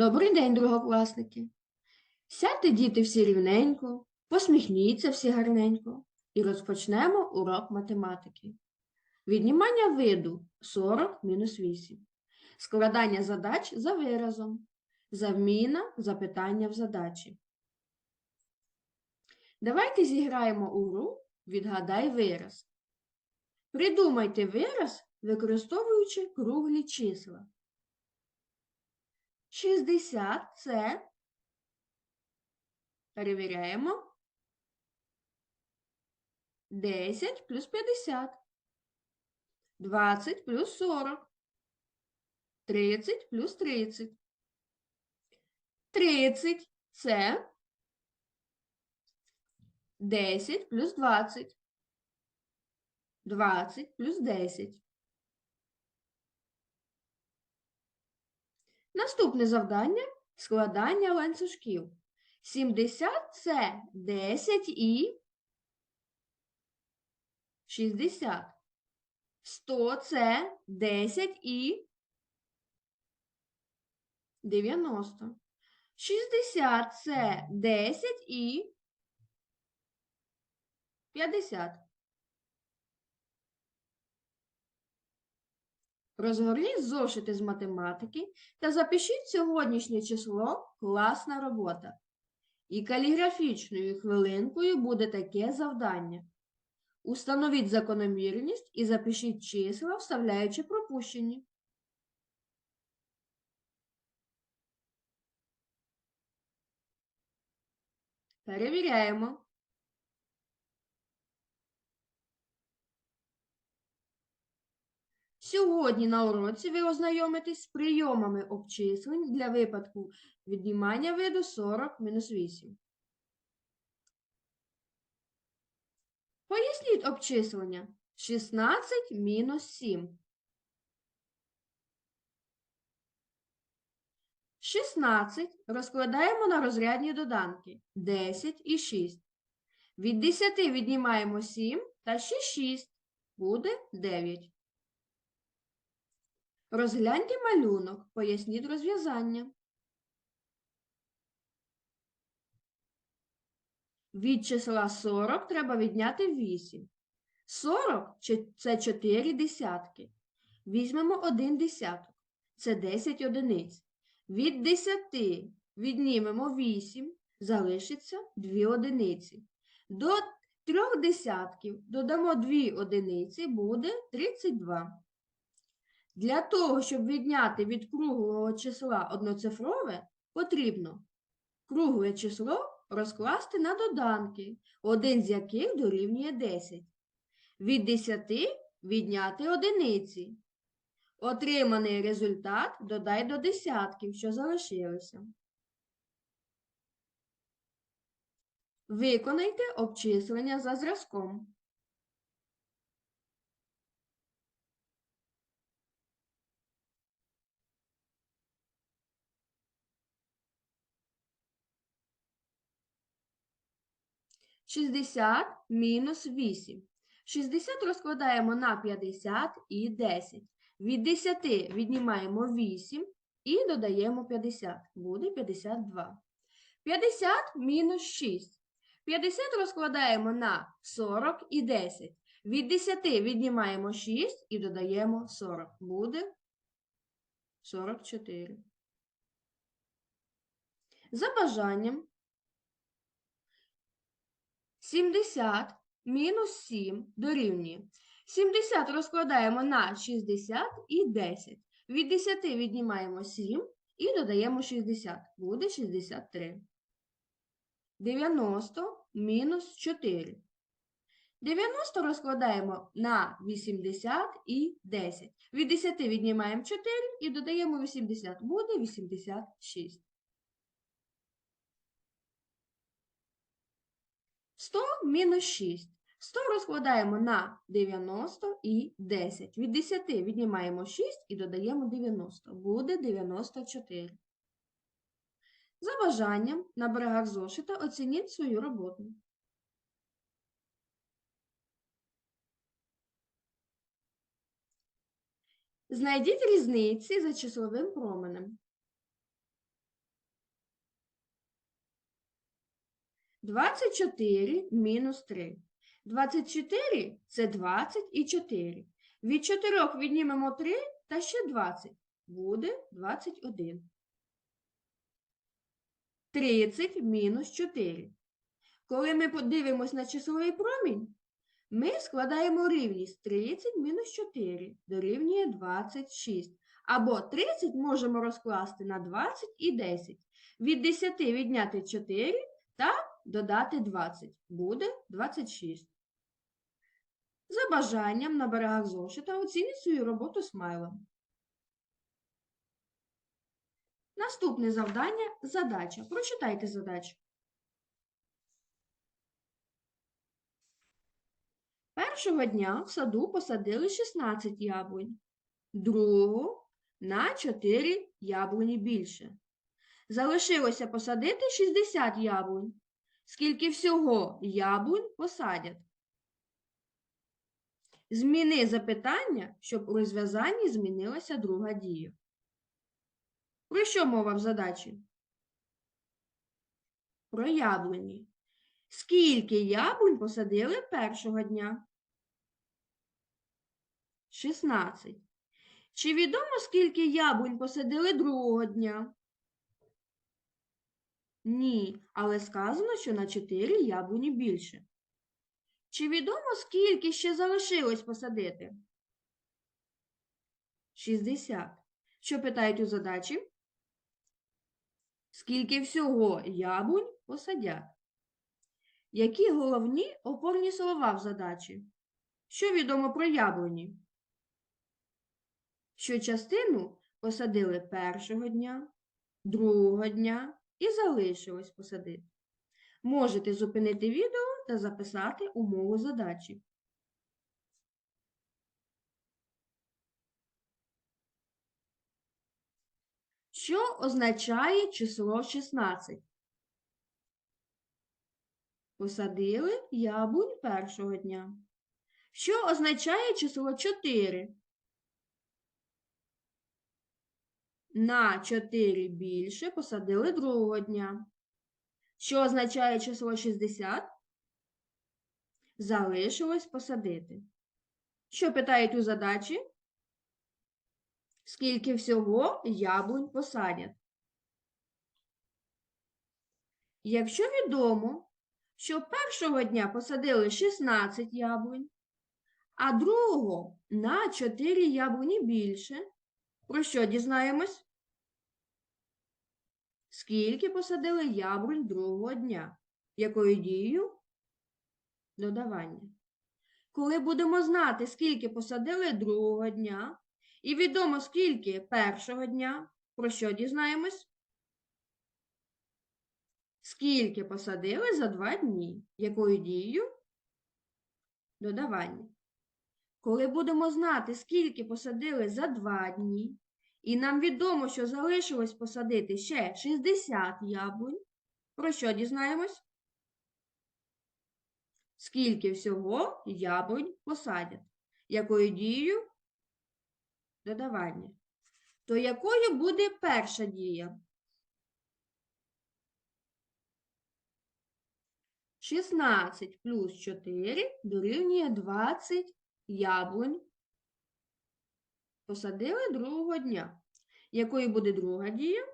Добрий день, другокласники. Сядьте, діти, всі рівненько, посміхніться всі гарненько і розпочнемо урок математики. Віднімання виду 40 мінус 8. Складання задач за виразом. Заміна запитання в задачі. Давайте зіграємо у гру Відгадай вираз. Придумайте вираз, використовуючи круглі числа. 60 це. Перевіряємо. 10 плюс 50. 20 плюс 40. 30 плюс 30. 30 це 10 плюс 20. 20 плюс 10. Наступне завдання складання ланцюжків. 70 це 10 і 60. 100 це 10 і 90. 60 це 10 і 50. Розгорніть зошити з математики та запишіть сьогоднішнє число класна робота. І каліграфічною хвилинкою буде таке завдання. Установіть закономірність і запишіть числа, вставляючи пропущені. Перевіряємо. Сьогодні на уроці ви ознайомитесь з прийомами обчислень для випадку віднімання виду 40 мінус 8. Поясніть обчислення 16 мінус 7. 16 розкладаємо на розрядні доданки 10 і 6. Від 10 віднімаємо 7 та ще 6. Буде 9. Розгляньте малюнок, поясніть розв'язання. Від числа 40 треба відняти 8. 40 – це 4 десятки. Візьмемо 1 десяток. Це 10 одиниць. Від 10 віднімемо 8, залишиться 2 одиниці. До 3 десятків додамо 2 одиниці, буде 32. Для того, щоб відняти від круглого числа одноцифрове, потрібно кругле число розкласти на доданки, один з яких дорівнює 10. Від 10 відняти одиниці. Отриманий результат додай до десятків, що залишилися. Виконайте обчислення за зразком. Шістдесят мінус вісім. 60 розкладаємо на 50 і 10. Від 10 віднімаємо 8 і додаємо 50. Буде 52. 50 мінус 6. 50 розкладаємо на 40 і 10. Від 10 віднімаємо 6 і додаємо 40. Буде 44. За бажанням 70 мінус 7 дорівнює. 70 розкладаємо на 60 і 10. Від 10 віднімаємо 7 і додаємо 60. Буде 63. 90 мінус 4. 90 розкладаємо на 80 і 10. Від 10 віднімаємо 4 і додаємо 80. Буде 86. 100 мінус 6. 100 розкладаємо на 90 і 10. Від 10 віднімаємо 6 і додаємо 90. Буде 94. За бажанням на берегах зошита оцініть свою роботу. Знайдіть різниці за числовим променем. 24 мінус 3. 24 – це 20 і 4. Від 4 віднімемо 3 та ще 20. Буде 21. 30 мінус 4. Коли ми подивимось на числовий промінь, ми складаємо рівність 30 мінус 4 дорівнює 26. Або 30 можемо розкласти на 20 і 10. Від 10 відняти 4 та додати 20. Буде 26. За бажанням на берегах зошита оцініть свою роботу смайлом. Наступне завдання – задача. Прочитайте задачу. Першого дня в саду посадили 16 яблунь, другого на 4 яблуні більше. Залишилося посадити 60 яблунь. Скільки всього яблунь посадять? Зміни запитання, щоб у розв'язанні змінилася друга дія. Про що мова в задачі? Про яблуні. Скільки яблунь посадили першого дня? 16. Чи відомо, скільки яблунь посадили другого дня? Ні, але сказано, що на 4 яблуні більше. Чи відомо, скільки ще залишилось посадити? 60. Що питають у задачі? Скільки всього яблунь посадять? Які головні опорні слова в задачі? Що відомо про яблуні? Що частину посадили першого дня, другого дня і залишилось посадити. Можете зупинити відео та записати умову задачі. Що означає число 16? Посадили яблунь першого дня. Що означає число 4? На 4 більше посадили другого дня. Що означає число 60? Залишилось посадити. Що питають у задачі? Скільки всього яблунь посадять? Якщо відомо, що першого дня посадили 16 яблунь, а другого на 4 яблуні більше, про що дізнаємось? Скільки посадили яблунь другого дня? Якою дією? Додавання. Коли будемо знати, скільки посадили другого дня, і відомо, скільки першого дня, про що дізнаємось? Скільки посадили за два дні? Якою дією? Додавання. Коли будемо знати, скільки посадили за два дні, і нам відомо, що залишилось посадити ще 60 яблунь, про що дізнаємось? Скільки всього яблунь посадять? Якою дією? Додавання. То якою буде перша дія? 16 плюс 4 дорівнює 20 яблунь. Посадили другого дня. Якою буде друга дія?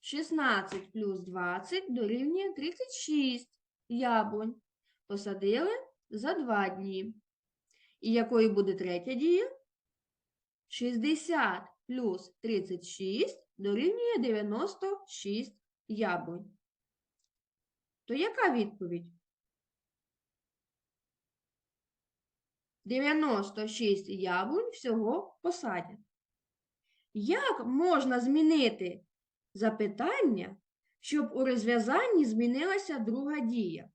16 плюс 20 дорівнює 36 яблунь. Посадили за 2 дні. І якою буде третя дія? 60 плюс 36 дорівнює 96 яблунь. То яка відповідь? 96 яблунь всього посадять. Як можна змінити запитання, щоб у розв'язанні змінилася друга дія?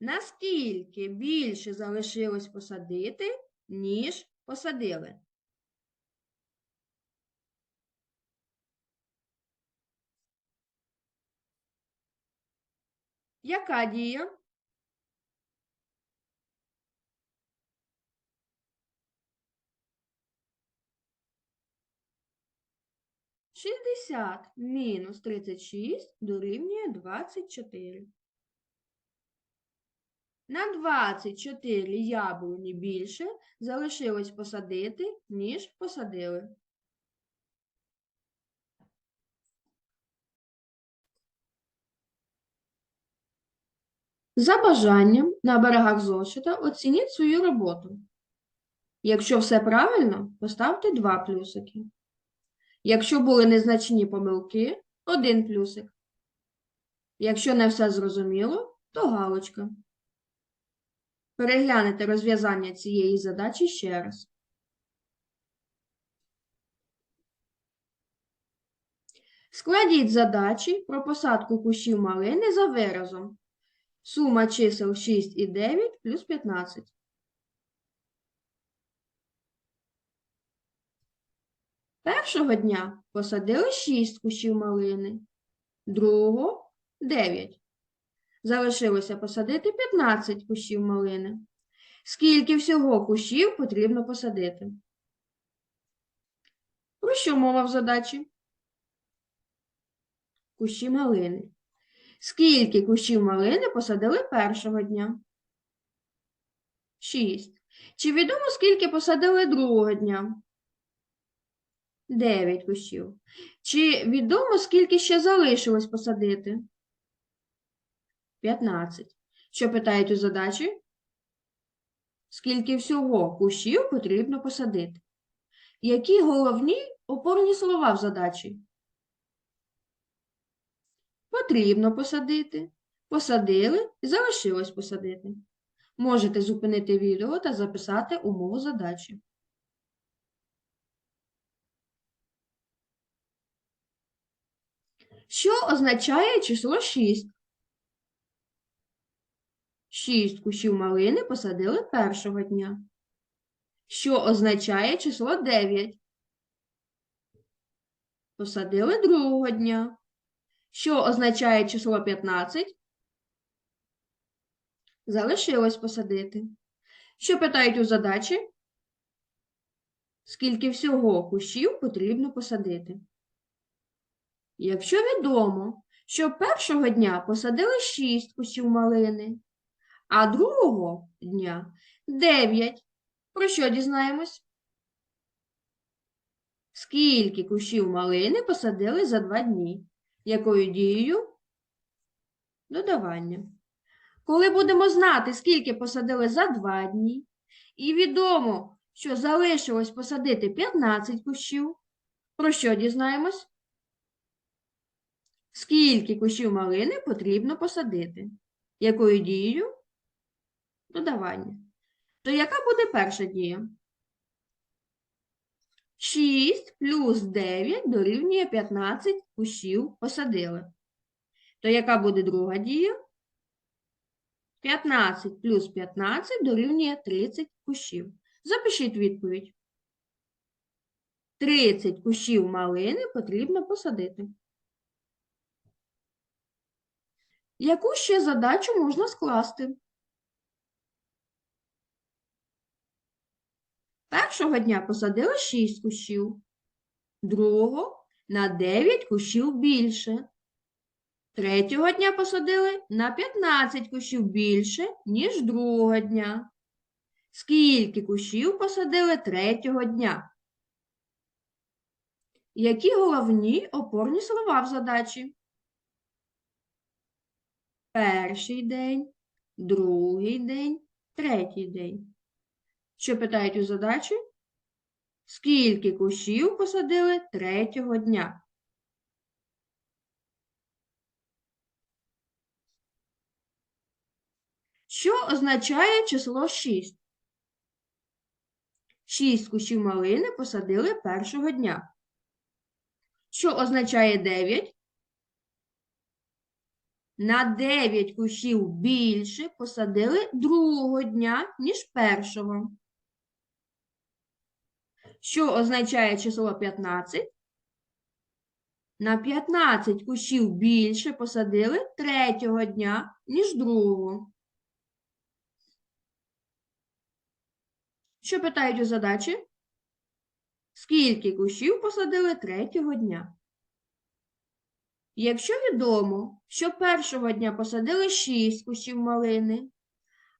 Наскільки більше залишилось посадити, ніж посадили? Яка дія? 60 мінус 36 дорівнює 24. На 24 яблуні більше залишилось посадити, ніж посадили. За бажанням на берегах зошита оцініть свою роботу. Якщо все правильно, поставте 2 плюсики. Якщо були незначні помилки, один плюсик. Якщо не все зрозуміло, то галочка. Переглянете розв'язання цієї задачі ще раз. Складіть задачі про посадку кущів малини за виразом. Сума чисел 6 і 9 плюс 15. Першого дня посадили 6 кущів малини, другого 9. Залишилося посадити 15 кущів малини. Скільки всього кущів потрібно посадити? Про що мова в задачі? Кущі малини. Скільки кущів малини посадили першого дня? 6. Чи відомо, скільки посадили другого дня? 9 кущів. Чи відомо, скільки ще залишилось посадити? 15. Що питають у задачі? Скільки всього кущів потрібно посадити? Які головні опорні слова в задачі? Потрібно посадити. Посадили і залишилось посадити. Можете зупинити відео та записати умову задачі. Що означає число 6? 6 кущів малини посадили першого дня. Що означає число 9? Посадили другого дня. Що означає число 15? Залишилось посадити. Що питають у задачі? Скільки всього кущів потрібно посадити? Якщо відомо, що першого дня посадили 6 кущів малини, а другого дня 9. Про що дізнаємось? Скільки кущів малини посадили за два дні? Якою дією? Додавання. Коли будемо знати, скільки посадили за два дні, і відомо, що залишилось посадити 15 кущів, про що дізнаємось? Скільки кущів малини потрібно посадити? Якою дією? Додавання. То яка буде перша дія? 6 плюс 9 дорівнює 15 кущів посадили. То яка буде друга дія? 15 плюс 15 дорівнює 30 кущів. Запишіть відповідь. 30 кущів малини потрібно посадити. Яку ще задачу можна скласти? Першого дня посадили 6 кущів, другого на 9 кущів більше. Третього дня посадили на 15 кущів більше, ніж другого дня. Скільки кущів посадили третього дня? Які головні опорні слова в задачі? Перший день, другий день, третій день. Що питають у задачі? Скільки кущів посадили третього дня? Що означає число 6? 6 кущів малини посадили першого дня. Що означає 9? На 9 кущів більше посадили другого дня, ніж першого. Що означає число 15? На 15 кущів більше посадили третього дня, ніж другого. Що питають у задачі? Скільки кущів посадили третього дня? Якщо відомо, що першого дня посадили 6 кущів малини,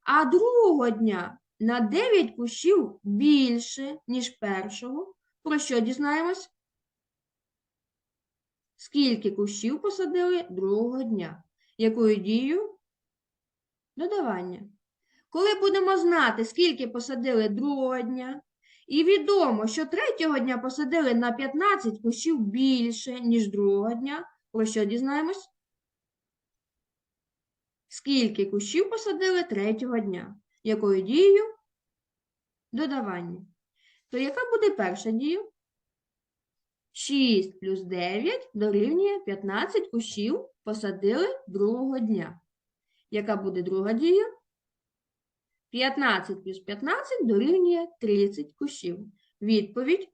а другого дня на 9 кущів більше, ніж першого, про що дізнаємось? Скільки кущів посадили другого дня? Якою дією? Додавання. Коли будемо знати, скільки посадили другого дня, і відомо, що третього дня посадили на 15 кущів більше, ніж другого дня, про що дізнаємось? Скільки кущів посадили третього дня? Якою дією? Додавання. То яка буде перша дія? 6 плюс 9 дорівнює 15 кущів посадили другого дня. Яка буде друга дія? 15 плюс 15 дорівнює 30 кущів. Відповідь.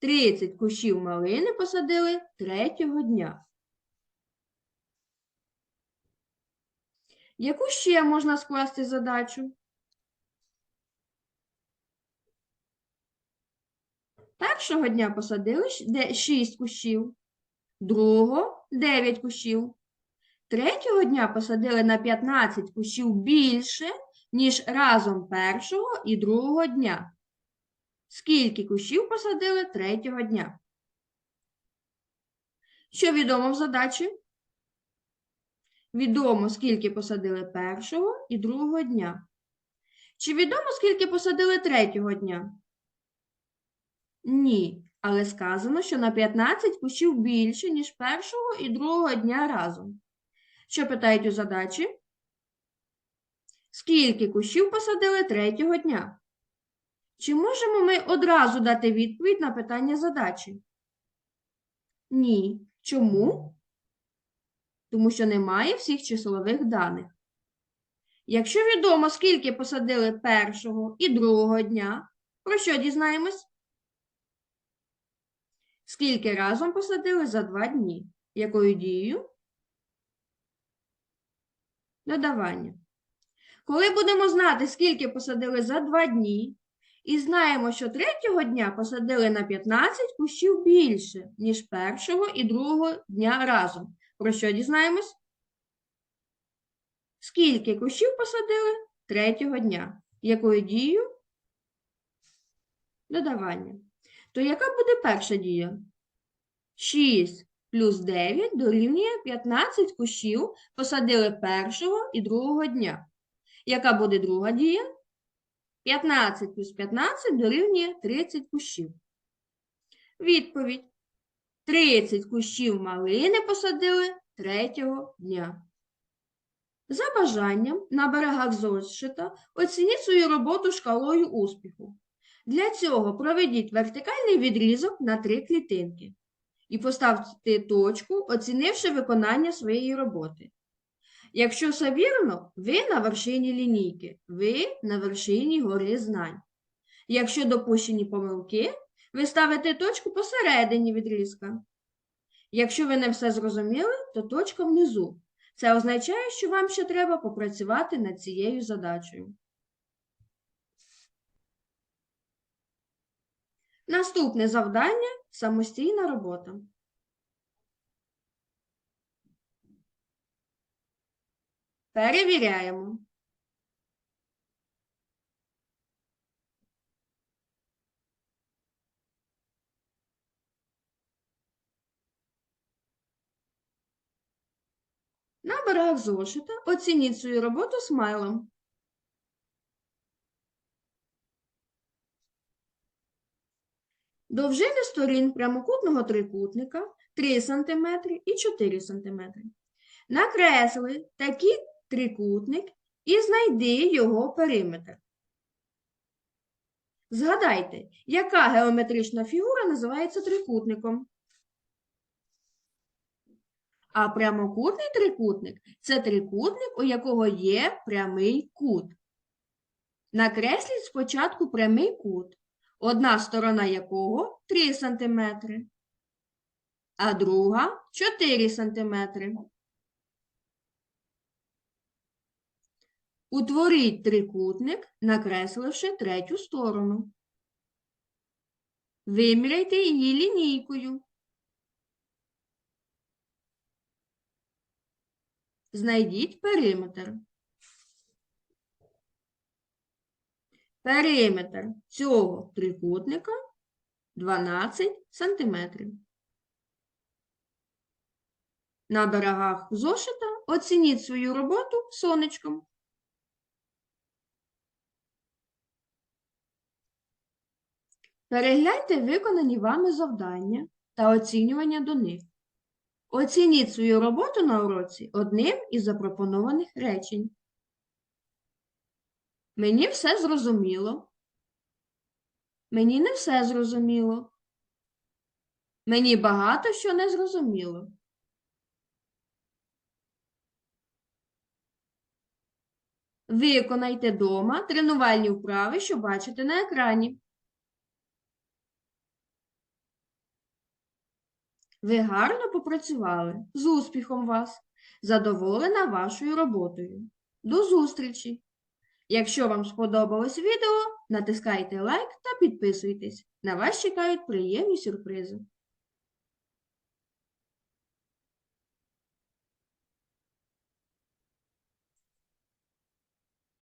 30 кущів малини посадили третього дня. Яку ще можна скласти задачу? Першого дня посадили 6 кущів, другого 9 кущів. Третього дня посадили на 15 кущів більше, ніж разом першого і другого дня. Скільки кущів посадили третього дня? Що відомо в задачі? Відомо, скільки посадили першого і другого дня. Чи відомо, скільки посадили третього дня? Ні, але сказано, що на 15 кущів більше, ніж першого і другого дня разом. Що питають у задачі? Скільки кущів посадили третього дня? Чи можемо ми одразу дати відповідь на питання задачі? Ні. Чому? Тому що немає всіх числових даних. Якщо відомо, скільки посадили першого і другого дня, про що дізнаємось? Скільки разом посадили за два дні? Якою дією? Додавання. Коли будемо знати, скільки посадили за два дні, і знаємо, що третього дня посадили на 15 кущів більше, ніж першого і другого дня разом. Про що дізнаємось? Скільки кущів посадили третього дня? Якою дією? Додавання. То яка буде перша дія? 6 плюс 9 дорівнює 15 кущів посадили першого і другого дня. Яка буде друга дія? 15 плюс 15 дорівнює 30 кущів. Відповідь. 30 кущів малини посадили третього дня. За бажанням на берегах зошита оцініть свою роботу шкалою успіху. Для цього проведіть вертикальний відрізок на три клітинки і поставте точку, оцінивши виконання своєї роботи. Якщо все вірно, ви на вершині лінійки, ви на вершині гори знань. Якщо допущені помилки, ви ставите точку посередині відрізка. Якщо ви не все зрозуміли, то точка внизу. Це означає, що вам ще треба попрацювати над цією задачею. Наступне завдання самостійна робота. Перевіряємо. На берегах зошита оцініть свою роботу смайлом. Довжини сторін прямокутного трикутника 3 см і 4 см. Накресли такий трикутник і знайди його периметр. Згадайте, яка геометрична фігура називається трикутником? А прямокутний трикутник це трикутник, у якого є прямий кут. Накресліть спочатку прямий кут, одна сторона якого 3 см, а друга 4 см. Утворіть трикутник, накресливши третю сторону. Виміряйте її лінійкою. Знайдіть периметр. Периметр цього трикутника 12 см. На берегах зошита оцініть свою роботу сонечком. Перегляньте виконані вами завдання та оцінювання до них. Оцініть свою роботу на уроці одним із запропонованих речень. Мені все зрозуміло. Мені не все зрозуміло. Мені багато що не зрозуміло. Виконайте дома тренувальні вправи, що бачите на екрані. Ви гарно попрацювали. З успіхом вас. Задоволена вашою роботою. До зустрічі! Якщо вам сподобалось відео, натискайте лайк та підписуйтесь. На вас чекають приємні сюрпризи.